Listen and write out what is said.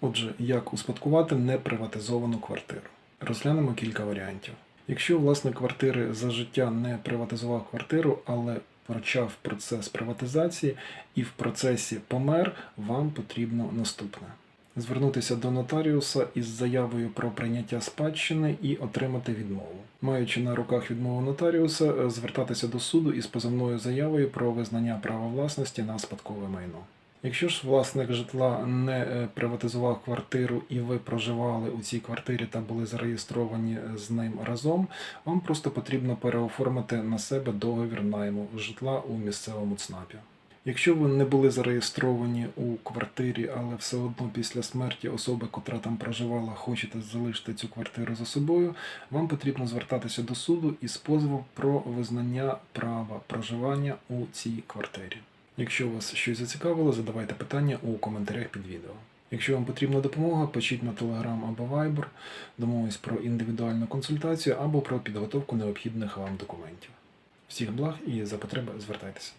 Отже, як успадкувати неприватизовану квартиру? Розглянемо кілька варіантів. Якщо власник квартири за життя не приватизував квартиру, але почав процес приватизації і в процесі помер, вам потрібно наступне: звернутися до нотаріуса із заявою про прийняття спадщини і отримати відмову. Маючи на руках відмову нотаріуса, звертатися до суду із позовною заявою про визнання права власності на спадкове майно. Якщо ж власник житла не е, приватизував квартиру і ви проживали у цій квартирі та були зареєстровані з ним разом, вам просто потрібно переоформити на себе договір найму житла у місцевому ЦНАПі. Якщо ви не були зареєстровані у квартирі, але все одно після смерті особи, котра там проживала, хочете залишити цю квартиру за собою, вам потрібно звертатися до суду із позовом про визнання права проживання у цій квартирі. Якщо вас щось зацікавило, задавайте питання у коментарях під відео. Якщо вам потрібна допомога, пишіть на Telegram або Viber, домовись про індивідуальну консультацію або про підготовку необхідних вам документів. Всіх благ і за потреби звертайтеся.